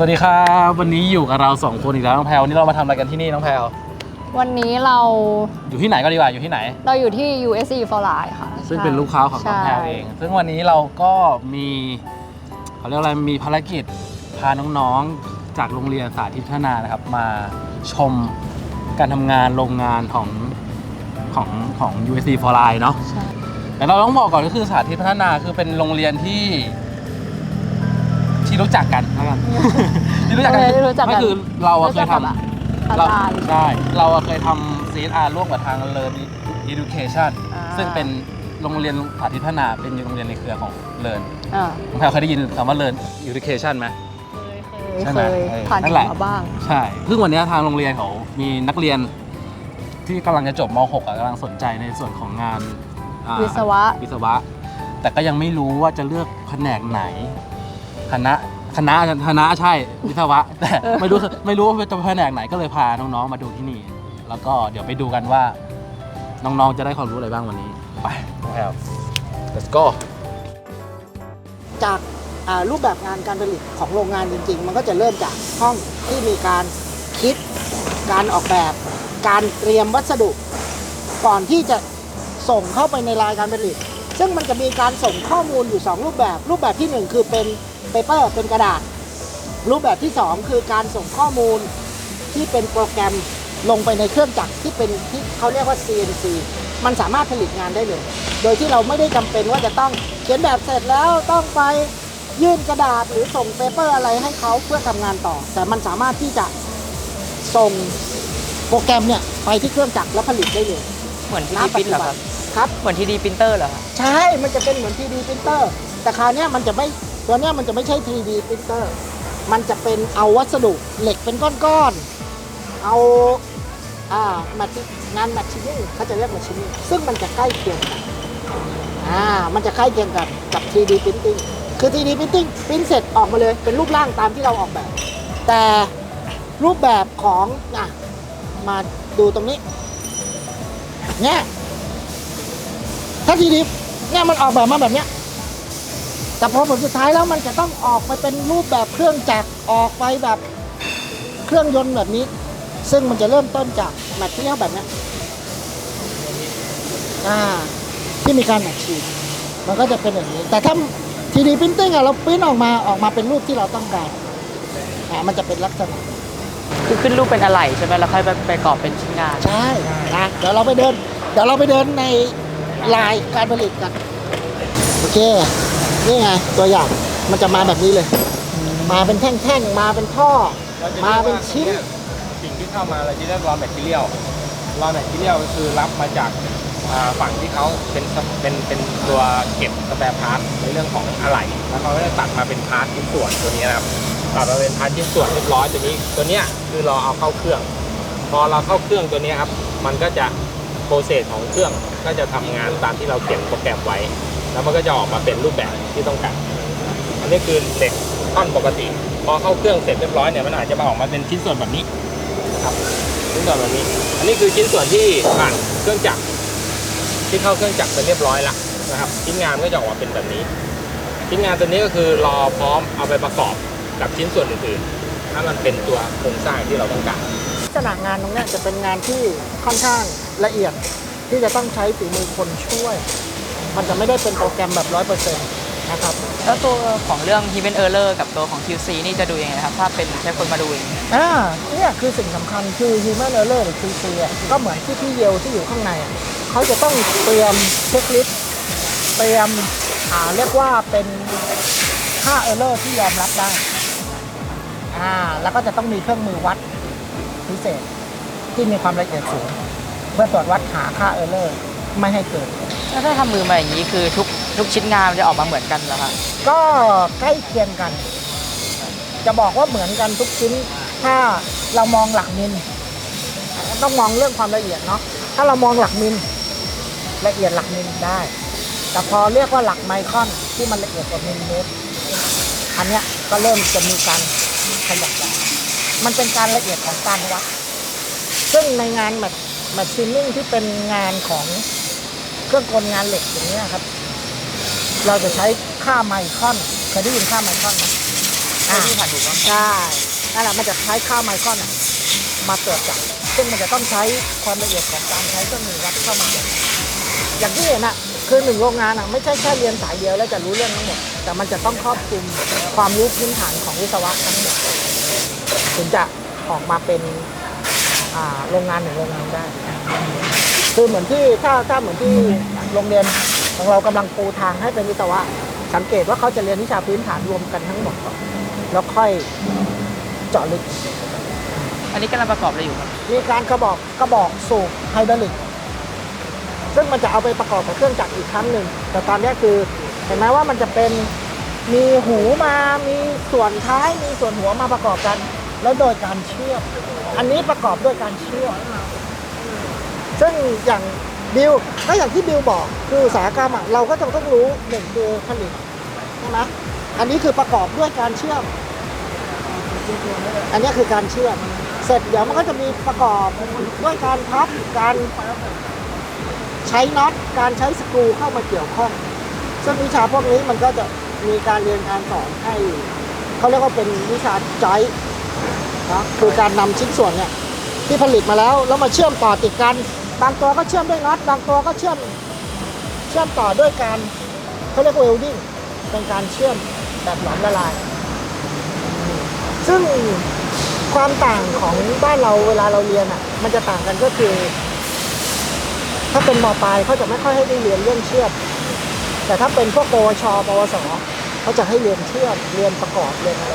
สวัสดีครับวันนี้อยู่กับเราสองคนอีกแล้วน้องแพลววันนี้เรามาทำอะไรกันที่นี่น้องแพลววันนี้เราอยู่ที่ไหนก็ดีกว่าอยู่ที่ไหน เราอยู่ที่ USC for Life ค่ะ ซึ่งเป็นลูกค้าของน้องแพลวใช่เอง ซึ่งวันนี้เราก็มีเขาเรียกอะไรมีภารกิจพาน้องๆจากโรงเรียนสาธิตพัฒนานะครับ มาชมการทำงานโรงงานของของของ USC for Life เนาะใช่แต่เราต้องบอกก่อนก็คือสาธิตพัฒนาคือเป็นโรงเรียนที่ ที่รู้จักกันแล้วกันที่รู้จักกันโรงเรียนที่รู้จักกันก็คือเราอะเคยทำอาเราจารย์ ใช่ เราอะเคยทำ CSR ร่วมกับทาง Learn Education อ่า ซึ่งเป็นโรงเรียนสาธิตพัฒนาเป็นโรงเรียนในเครือของ Learn อ่าน้องแพลวเคยได้ยินคำว่า Learn Education ไหม เคยใช่เคไหมยเออผ่านนั่นแหละ มาบ้าง ใช่ซึ่งวันนี้ทางโรงเรียนเขามีนักเรียนที่กำลังจะจบม .6 อะกำลังสนใจในส่วนของงานอ่าวิศวะ วิศวะ แต่ก็ยังไม่รู้ว่าจะเลือกแผนกไหน คณะ คณะคณะใช่วิศวะ แต่ไม่รู้ไม่รู้ว่าจะแผนกไหนก็เลยพาน้องๆมาดูที่นี่ แล้วก็เดี๋ยวไปดูกันว่า น้องๆจะได้ความรู้อะไรบ้างวันนี้ ไปน้องแพลว let's go จากอ่ารูปแบบงานการผลิตของโรงงานจริง ๆ มันก็จะเริ่มจากห้องที่มีการคิด การออกแบบ การเตรียมวัสดุ ก่อนที่จะส่งเข้าไปในรายการผลิต ซึ่งมันจะมีการส่งข้อมูลอยู่ 2 รูปแบบ รูปแบบทีหนึ่1 คือเป็น เปเปอร์เป็นกระดาษ รูปแบบที่ 2 คือการส่งข้อมูลที่เป็นโปรแกรมลงไปในเครื่องจักรที่เป็นที่เขาเรียกว่า CNC มันสามารถผลิตงานได้เลย โดยที่เราไม่ได้จำเป็นว่าจะต้องเขียนแบบเสร็จแล้วต้องไปยื่นกระดาษหรือส่งเปเปอร์อะไรให้เขาเพื่อทำงานต่อ แต่มันสามารถที่จะส่งโปรแกรมเนี่ยไปที่เครื่องจักรแล้วผลิตได้เลยเหมือนณทีดีปัพิจมพ์จุเหรอบัคนรับครับ เหมือนทีดีพิมพ์เตอร์เหรอครับใช่ มันจะเป็นเหมือน 3D printer แต่คราวเนี้ยมันจะไม่ ตัวเนี้ยมันจะไม่ใช่ 3D printer มันจะเป็นเอาวัสดุเหล็กเป็นก้อนๆ เอาอ่ามางานแมชชีนิ่งเขาจะเรียกแมชชีนิ่งซึ่งมันจะใกล้เคียงกันอ่ามันจะใกล้เคียงกันกับ 3D printing คือ 3D printing พิมพ์เสร็จออกมาเลยเป็นรูปร่างตามที่เราออกแบบ แต่รูปแบบของอะมาดูตรงนี้เนี่ยถ้าทีดีเนี่ยมันออกแบบมาแบบเนี้ย แต่พอผลสุดท้ายแล้วมันจะต้องออกไปเป็นรูปแบบเครื่องจักรออกไปแบบเครื่องยนต์แบบนี้ ซึ่งมันจะเริ่มต้นจากแมทเทียลแบบเนี้ยอ่าที่มีการแมทชีนมันก็จะเป็นอย่างนี้ แต่ถ้าทีดีพิมพ์ติ้งอะเราพิมพ์ออกมาออกมาเป็นรูปที่เราต้องการอ่ามันจะเป็นลักษณะคือขึ้นรูปเป็นอะไรใช่ไหมแล้วค่อยไปไปกรอบเป็นชิ้นงาน ใช่นะเดี๋ยวเราไปเดิน เดี๋ยวเราไปเดินในลายการผลิตกัน โอเค นี่ไงตัวอย่างมันจะมาแบบนี้เลย มาเป็นแท่งๆ มาเป็นท่อ มาเป็นชิ้น สิ่งที่เข้ามาเราจะเรียก raw material raw material ก็คือรับมาจากอ่าฝั่งที่เขาเป็นเป็นเป็นตัวเก็บสแปร์พาร์ทในเรื่องของอะไหล่แล้วเขาก็จะตัดมาเป็นพาร์ทชิ้นส่วนตัวนี้นะครับตัดมาเป็นพาร์ทชิ้นส่วนเรียบร้อยตัวนี้ ตัวเนี้ยคือเราเอาเข้าเครื่อง พอเราเข้าเครื่องตัวเนี้ยครับมันก็จะโปรเซสของเครื่องก็จะทำงานตามที่เราเขียนโปรแกรมไว้ แล้วมันก็จะออกมาเป็นรูปแบบที่ต้องการ อันนี้คือเหล็กท่อนปกติ พอเข้าเครื่องเสร็จเรียบร้อยเนี่ยมันอาจจะมาออกมาเป็นชิ้นส่วนแบบนี้ครับชิ้นส่วนแบบนี้ อันนี้คือชิ้นส่วนที่ผ่านเครื่องจักรที่เข้าเครื่องจักรไปเรียบร้อยแล้วนะครับชิ้นงานก็จะออกมาเป็นแบบนี้ ชิ้นงานตัวนี้ก็คือรอพร้อมเอาไปประกอบกับชิ้นส่วนอื่นๆถ้ามันเป็นตัวโครงสร้างที่เราต้องการลักษณะงานตรงนี้จะเป็นงานที่ค่อนข้างละเอียดที่จะต้องใช้ฝีมือคนช่วย มันจะไม่ได้เป็นโปรแกรมแบบร้อยเปอร์เซ็นต์นะครับ แล้วตัวของเรื่อง Human Error กับตัวของ QC นี่จะดูยังไงครับ ถ้าเป็นใช้คนมาดูเองอ่าเนี่ยคือสิ่งสำคัญคือ human error หรือ QC อะก็เหมือนที่พี่เยลที่อยู่ข้างในอะเขาจะต้องเตรียมเช็คลิสต์เตรียมอ่าเรียกว่าเป็นค่า error ที่ยอมรับได้อ่าแล้วก็จะต้องมีเครื่องมือวัดพิเศษที่มีความละเอียดสูง เพื่อตรวจวัดหาค่า error ไม่ให้เกิด แล้วถ้าทำมือมาอย่างนี้คือทุกทุกชิ้นงานมันจะออกมาเหมือนกันเหรอครับก็ใกล้เคียงกัน จะบอกว่าเหมือนกันทุกชิ้น ถ้าเรามองหลักมิลต้องมองเรื่องความละเอียดเนาะถ้าเรามองหลักมิลละเอียดหลักมิลได้ แต่พอเรียกว่าหลักไมครอนที่มันละเอียดกว่ามิลลิเมตรอันเนี้ยก็เริ่มจะมีการขยับแล้วมันเป็นการละเอียดของการวัดซึ่งในงานแมทแมชชีนิ่งที่เป็นงานของ เครื่องกลงานเหล็กอย่างเนี้ยครับ เราจะใช้ค่าไมครอนเคยได้ยินค่าไมครอนไหมเพื่อที่ผ่านถูกต้องใช่นั่นแหละมันจะใช้ค่าไมครอนอะมาตรวจจับซึ่งมันจะต้องใช้ความละเอียดของการใช้เครื่องมือวัดเข้ามาตรวจอย่างที่เห็นอะคือหนึ่งโรงงานอะไม่ใช่แค่เรียนสายเดียวแล้วจะรู้เรื่องทั้งหมดแต่มันจะต้องครอบคลุมความรู้พื้นฐานของวิศวะทั้งหมดถึงจะออกมาเป็นอ่าโรงงานหนึ่งโรงงานได้ คือเหมือนที่ถ้าถ้าเหมือนที่โรงเรียนของเรากำลังปูทางให้เป็นวิศวะ สังเกตว่าเขาจะเรียนวิชาพื้นฐานรวมกันทั้งหมดก่อนแล้วค่อยเจาะลึก อันนี้กำลังประกอบอะไรอยู่ครับ มีการกระบอกกระบอกสูบไฮดรอลิก ซึ่งมันจะเอาไปประกอบกับเครื่องจักรอีกครั้งหนึ่ง แต่ตอนนี้คือเห็นไหมว่ามันจะเป็นมีหูมา มีส่วนท้าย มีส่วนหัวมาประกอบกัน แล้วโดยการเชื่อม อันนี้ประกอบด้วยการเชื่อม ซึ่งอย่างบิวก็อย่างที่บิวบอกคืออุตสาหกรรมเราก็จะต้องรู้หนึ่งคือผลิตใช่ไหมอันนี้คือประกอบด้วยการเชื่อม อันนี้คือการเชื่อม เสร็จเดี๋ยวมันก็จะมีประกอบด้วยการพับการใช้น็อตการใช้สกรูเข้ามาเกี่ยวข้อง ซึ่งวิชาพวกนี้มันก็จะมีการเรียนการสอนให้เขาเรียกว่าเป็นวิชาจอยนะคือการนำชิ้นส่วนเนี่ยที่ผลิตมาแล้วแล้วมาเชื่อมต่อติดกัน บางตัวก็เชื่อมด้วยน็อตบางตัวก็เชื่อมเชื่อมต่อด้วยการเขาเรียกว่าเวลดิ้งเป็นการเชื่อมแบบหลอมละลาย ซึ่งความต่างของบ้านเราเวลาเราเรียนอะ มันจะต่างกันก็คือ ถ้าเป็นมปลายเขาจะไม่ค่อยให้ได้เรียนเรื่องเชื่อม แต่ถ้าเป็นพวกปวช ปวสเขาจะให้เรียนเชื่อมเรียนประกอบเรียนอะไร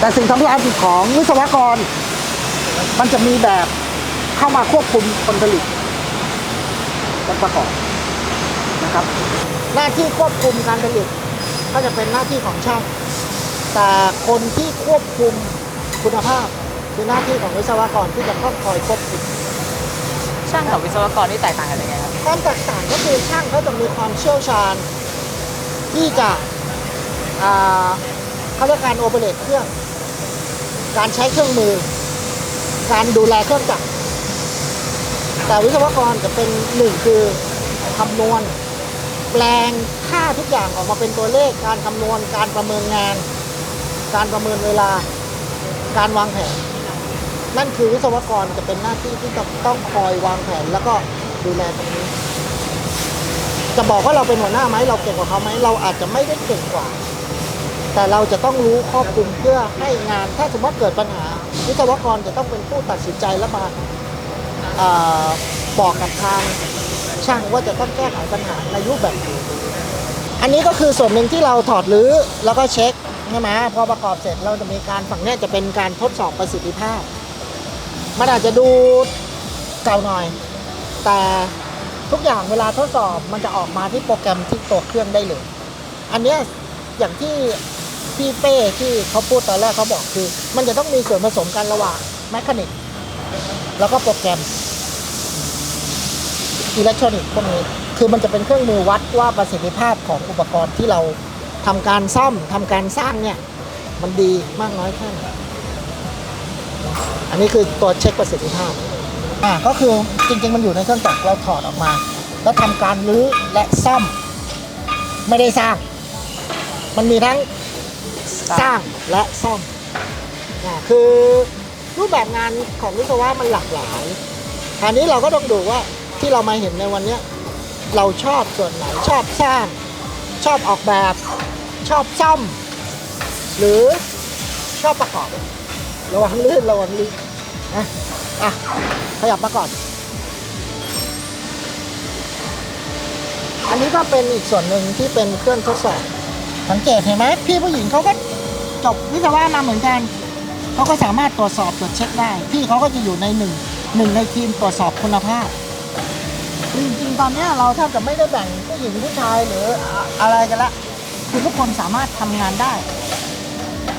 แต่สิ่งสำคัญของวิศวกร มันจะมีแบบเข้ามาควบคุมคนผลิต และประกอบนะครับ หน้าที่ควบคุมการผลิตก็จะเป็นหน้าที่ของช่างแต่คนที่ควบคุมคุณภาพคือหน้าที่ของวิศวกรที่จะต้องคอยควบคุมช่างกับวิศวกรนี่แตกต่างกันยังไงครับความแตกต่างก็คือช่างเขาจะมีความเชี่ยวชาญ ที่จะอ่าเขาเรียกการโอเปเรตเครื่อง การใช้เครื่องมือ การดูแลเครื่องจักร แต่วิศวกรจะเป็นหนึ่งคือคำนวณ แปลงค่าทุกอย่างออกมาเป็นตัวเลขการคำนวณการประเมินงาน การประเมินเวลา การวางแผน นั่นคือวิศวกรจะเป็นหน้าที่ที่ต้องต้องคอยวางแผนแล้วก็ดูแลตรงนี้ จะบอกว่าเราเป็นหัวหน้าไหมเราเก่งกว่าเขาไหมเราอาจจะไม่ได้เก่งกว่า แต่เราจะต้องรู้ครอบคลุมเพื่อให้งานถ้าสมมติเกิดปัญหา วิศวกรจะต้องเป็นผู้ตัดสินใจและมา บอกกับทางช่างว่าจะต้องแก้ไขปัญหาในรูปแบบไหนอันนี้ก็คือส่วนหนึ่งที่เราถอดรื้อแล้วก็เช็คใช่ไหมพอประกอบเสร็จเราจะมีการฝั่งนี้จะเป็นการทดสอบประสิทธิภาพ มันอาจจะดูเก่าหน่อย แต่ทุกอย่างเวลาทดสอบมันจะออกมาที่โปรแกรมที่ตัวเครื่องได้เลย อันนี้อย่างที่พี่เป้ที่เขาพูดตอนแรกเขาบอกคือ มันจะต้องมีส่วนผสมกันระหว่างแมคานิกแล้วก็โปรแกรม อิเล็กทรอนิกส์พวกนี้ คือมันจะเป็นเครื่องมือวัดว่าประสิทธิภาพของอุปกรณ์ที่เราทำการซ่อมทำการสร้างเนี่ย มันดีมากน้อยแค่ไหนอันนี้คือตัวเช็คประสิทธิภาพอ่าก็คือจริง ๆ มันอยู่ในเครื่องจักรเราถอดออกมา แล้วทำการรื้อและซ่อมไม่ได้สร้าง มันมีทั้งสร้างและซ่อมอ่าคือรูปแบบงานของวิศวะมันหลากหลายคราวนี้เราก็ต้องดูว่า ที่เรามาเห็นในวันนี้เราชอบส่วนไหนชอบสร้าง ชอบออกแบบ ชอบซ่อม หรือชอบประกอบ ระวังลื่นระวังลื่นนะอะขยับมาก่อน อันนี้ก็เป็นอีกส่วนหนึ่งที่เป็นเครื่องทดสอบ สังเกตเห็นไหมพี่ผู้หญิงเขาก็จบวิศวะมาเหมือนกันเขาก็สามารถตรวจสอบตรวจเช็คได้ พี่เขาก็จะอยู่ในหนึ่งหนึ่งในทีมตรวจสอบคุณภาพ จริงๆตอนเนี้ยเราแทบจะไม่ได้แบ่งผู้หญิงผู้ชายหรืออะไรกันละคือทุกคนสามารถทำงานได้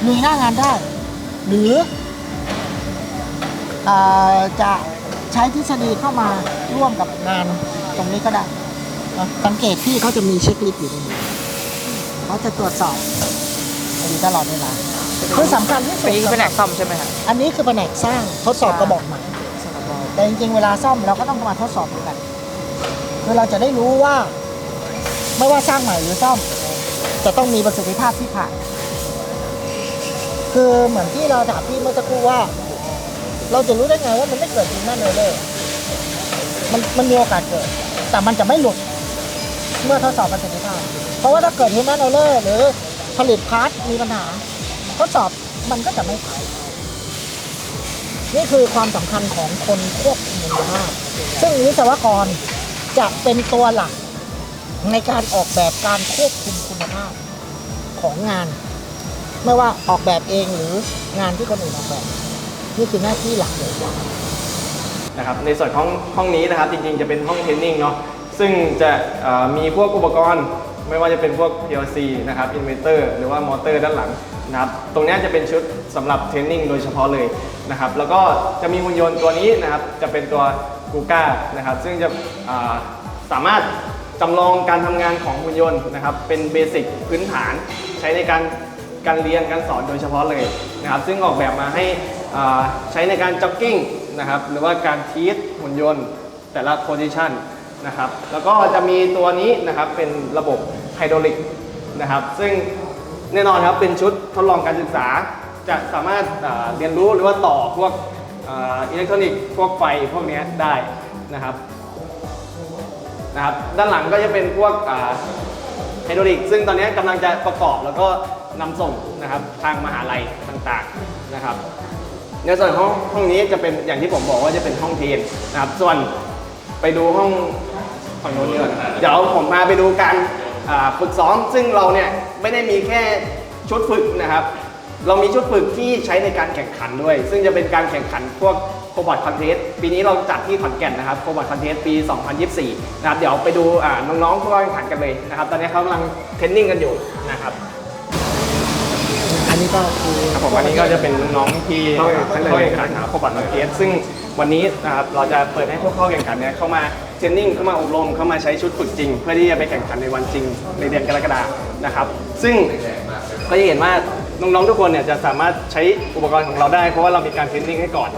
ลุยหน้างานได้ หรือเอ่อจะใช้ทฤษฎีเข้ามาร่วมกับงานตรงนี้ก็ได้นะสังเกตที่เขาจะมีเช็คลิสต์อยู่ตรงนี้เขาจะตรวจสอบอยู่ตลอดเวลาคือสำคัญที่สุเป็ดนแผนกซ่อมใช่ไหมครับอันนี้คือแผนกสร้างทดสอบกระบอกใหม่แต่จริงๆเวลาซ่อมเราก็ต้องมาทดสอบเหมือนกัน คือเราจะได้รู้ว่า ไม่ว่าสร้างใหม่หรือซ่อม จะต้องมีประสิทธิภาพที่ผ่าน คือเหมือนที่เราถามพี่เมื่อสักครู่ว่า เราจะรู้ได้ไงว่ามันไม่เกิด human error มันมันมีโอกาสเกิด แต่มันจะไม่หลุดเมื่อทดสอบประสิทธิภาพ เพราะว่าถ้าเกิด human error หรือผลิตพาร์ทมีปัญหา ทดสอบมันก็จะไม่ผ่านนี่คือความสำคัญของคนควบคุมคุณภาพซึ่งวิศวกร จะเป็นตัวหลักในการออกแบบการควบคุมคุณภาพของงาน ไม่ว่าออกแบบเองหรืองานที่คนอื่นออกแบบ นี่คือหน้าที่หลักเลยนะครับในส่วนของห้องนี้นะครับจริงๆจะเป็นห้องเทรนนิ่งเนาะซึ่งจะมีพวกอุปกรณ์ ไม่ว่าจะเป็นพวก PLC นะครับอินเวอร์เตอร์หรือว่ามอเตอร์ด้านหลังนะครับตรงนี้จะเป็นชุดสำหรับเทรนนิ่งโดยเฉพาะเลยนะครับแล้วก็จะมีหุ่นยนต์ตัวนี้นะครับจะเป็นตัว กูก้านะครับซึ่งจะาสามารถจำลองการทำงานของหุ่นยนต์นะครับเป็นเบสิกพื้นฐานใช้ในการการเรียนการสอนโดยเฉพาะเลยนะครับซึ่งออกแบบมาให้ใช้ในการจ็อกกิ้งนะครับหรือว่าการทีสหุ่นยนต์แต่ละโพซิชันนะครับแล้วก็จะมีตัวนี้นะครับเป็นระบบไฮดรอลิกนะครับซึ่งแน่นอนครับเป็นชุดทดลองการศึกษาจะสามารถเรียนรู้หรือว่าต่อพวก อิเล็กทรอนิกส์พวกไฟพวกนี้ได้นะครับนะครับด้านหลังก็จะเป็นพวกไฮดรอลิก ซึ่งตอนนี้กำลังจะประกอบแล้วก็นำส่งนะครับทางมหาลัยต่างๆนะครับในส่วนของห้องนี้จะเป็นอย่างที่ผมบอกว่าจะเป็นห้องเทรนนะครับ ส่วนไปดูห้องฝั่งโน้นดีกว่าเดี๋ยวผมพาไปดูการฝึกซ้อม ซึ่งเราเนี่ยไม่ได้มีแค่ชุดฝึกนะครับ เรามีชุดฝึกที่ใช้ในการแข่งขันด้วย ซึ่งจะเป็นการแข่งขันพวกโคบอ t คอนเทสปีนี้เราจัดที่ขอนแก่นนะครับโคบอ t คอนเทสปี 2024 นะครับ เดี๋ยวไปดูอ่าน้องๆผู้เข้าแข่งขันกันเลยนะครับ ตอนนี้เขากำลังเทรนนิ่งกันอยู่นะครับ อันนี้ก็คือครับผมอันนี้ก็จะเป็นน้องๆที่เข้าแข่งขันโคบอ t คอนเทสซึ่งวันนี้นะครับเราจะเปิดให้ผู้เข้าแข่งขันเนี่ยเข้ามาเทรนนิ่งเข้ามาอบรมเข้ามาใช้ชุดฝึกจริง เพื่อที่จะไปแข่งขันในวันจริงในเดือนกรกฎานะครับ ซึ่งก็จะเห็นว่า น้องๆทุกคนเนี่ยจะสามารถใช้อุปกรณ์ของเราได้ เพราะว่าเรามีการเทรนนิ่งให้ก่อน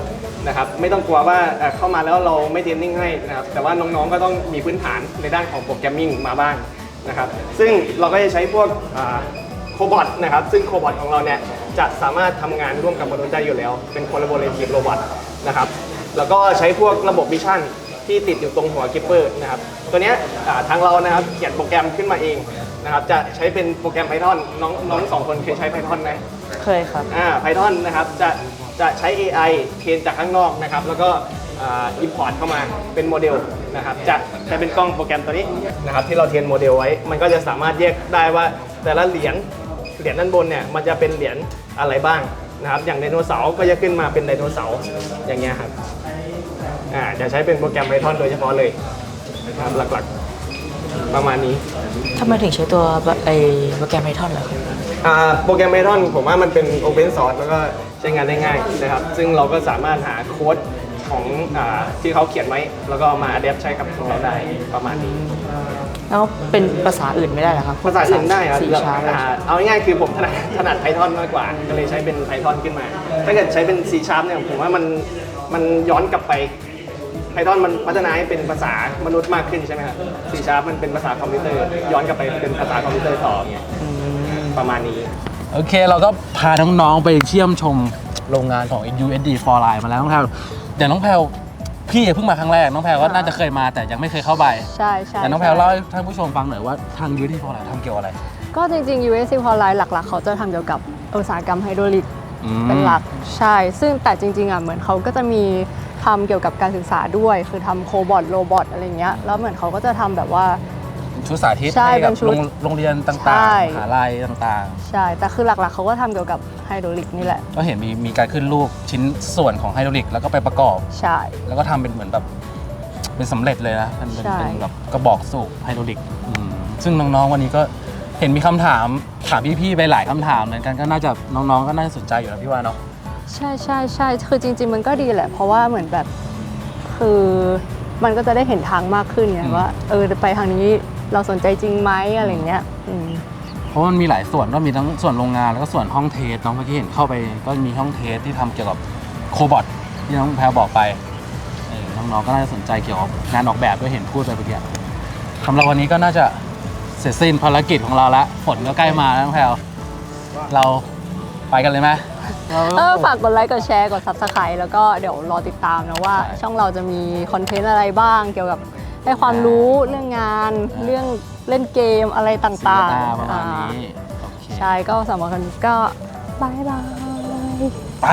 นะครับไม่ต้องกลัวว่าเอ่อเข้ามาแล้วเราไม่เทรนนิ่งให้นะครับแต่ว่าน้องๆก็ต้องมีพื้นฐานในด้านของโปรแกรมมิ่งมาบ้างนะครับซึ่งเราก็จะใช้พวกโคบอทนะครับซึ่งโคบอทของเราเนี่ยจะสามารถทำงานร่วมกับมนุษย์ได้อยู่แล้ว เป็น collaborative robot นะครับแล้วก็ใช้พวกระบบวิชั่น ที่ติดอยู่ตรงหัวกิปเปอร์นะครับตัวเนี้ยอ่าทางเรานะครับเขียนโปรแกรมขึ้นมาเองนะครับจะใช้เป็นโปรแกรม Python น้องน้องสองคนเคยใช้ Python ไหมเคยครับอ่า Python นะครับจะจะใช้ AI เทรนจากข้างนอกนะครับแล้วก็อ่า import เข้ามาเป็นโมเดลนะครับจะใช้เป็นกล้องโปรแกรมตัวนี้นะครับที่เราเทรนโมเดลไว้ มันก็จะสามารถแยกได้ว่าแต่ละเหรียญเหรียญด้านบนเนี่ยมันจะเป็นเหรียญอะไรบ้างนะครับอย่างไดโนเสาร์ก็จะขึ้นมาเป็นไดโนเสาร์อย่างเงี้ยครับ อ่าจะใช้เป็นโปรแกรม Python โดยเฉพาะเลยนะครับหลักๆประมาณนี้ ทำไมถึงใช้ตัวไอโปรแกรม Python เหรอครับอ่าโปรแกรม Python ผมว่ามันเป็น Open Source แล้วก็ใช้งานได้ง่ายนะครับ ซึ่งเราก็สามารถหาโค้ดของอาที่เขาเขียนไว้ แล้วก็มา adapt ใช้กับของเราได้ประมาณนี้ แล้วเป็นภาษาอื่นไม่ได้เหรอครับภาษาอื่นได้ครับสีชาร์อ่าเอาง่ายๆคือผมถนัดถนัด Python มากกว่า ก็เลยใช้เป็น Python ขึ้นมา ถ้าเกิดใช้เป็น C Sharp เนี่ยผมว่ามันมันย้อนกลับไป Python มันพัฒนาให้เป็นภาษามนุษย์มากขึ้นใช่ไหมครับ C Sharp มันเป็นภาษาคอมพิวเตอร์ ย้อนกลับไปเป็นภาษาคอมพิวเตอร์ต่อเนี่ยประมาณนี้ โอเค เราก็พาน้องๆไปเชี่ยมชมโรงงานของ USD for Line มาแล้วน้องแพลวเดี๋ยวน้องแพลวพี่เพิ่งมาครั้งแรก น้องแพลวก็น่าจะเคยมาแต่ยังไม่เคยเข้าไปใช่ใช่แต่น้องแพลวเล่าให้ท่านผู้ชมฟังหน่อยว่าทาง USD for Line ทำเกี่ยวอะไร ก็จริงๆ USC p o l i หลักๆ เขาจะทำเกี่ยวกับอุตสาหกรรมไฮดรอลิกอืมเป็นหลักใช่ ซึ่งแต่จริงๆอะเหมือนเขาก็จะมี ทำเกี่ยวกับการศึกษาด้วย คือทำโคบอทโรบอทอะไรเงี้ยแล้วเหมือนเขาก็จะทำแบบว่าชุดสาธิตใช่ให้กับเป็นชุดโรงโรงเรียนต่างใช่ ๆมหาลัยต่างใช่ แต่คือหลักๆเขาก็ทำเกี่ยวกับไฮดรอลิกนี่แหละ ๆ ก็เห็นมีมีการขึ้นรูปชิ้นส่วนของไฮดรอลิกแล้วก็ไปประกอบ ใช่ แล้วก็ทำเป็นเหมือนแบบเป็นสำเร็จเลยนะเป็นเป็นใช่ เป็นแบบกระบอกสูบไฮดรอลิกอืมซึ่งน้องๆวันนี้ก็เห็นมีคำถามถามพี่ๆไปหลายคำถามเหมือนกันก็น่าจะน้องๆก็น่าจะสนใจอยู่นะพี่ว่าเนาะ ใช่ใช่ใช่คือจริง ๆ มันก็ดีแหละ เพราะว่าเหมือนแบบคือมันก็จะได้เห็นทางมากขึ้นไงอืมว่าเออไปทางนี้เราสนใจจริงไหมอะไรเงี้ยอืมเพราะมันมีหลายส่วนก็มีทั้งส่วนโรงงานแล้วก็ส่วนห้องเทสน้องเมื่อกี้เห็นเข้าไปก็มีห้องเทสที่ทำเกี่ยวกับโคบอทที่น้องแพรบอกไปเออน้องๆก็น่าจะสนใจเกี่ยวกับงานออกแบบด้วยเห็นพูดไปเมื่อกี้สำหรับวันนี้ก็น่าจะเสร็จสิ้นภารกิจของเราละฝนก็ใกล้มาแล้วน้องแพรเราไปกันเลยไหมค เออฝากกดไลค์กดแชร์กด subscribe แล้วก็เดี๋ยวรอติดตามนะว่าใช่ช่องเราจะมีคอนเทนต์อะไรบ้าง เกี่ยวกับให้ความรู้เรื่องงานอ่าเรื่องเล่นเกมอะไรต่างสีหน้าๆประมาณอ่านี้โอเคใช่ก็สำหรับคนนี้ก็บายบาย ไป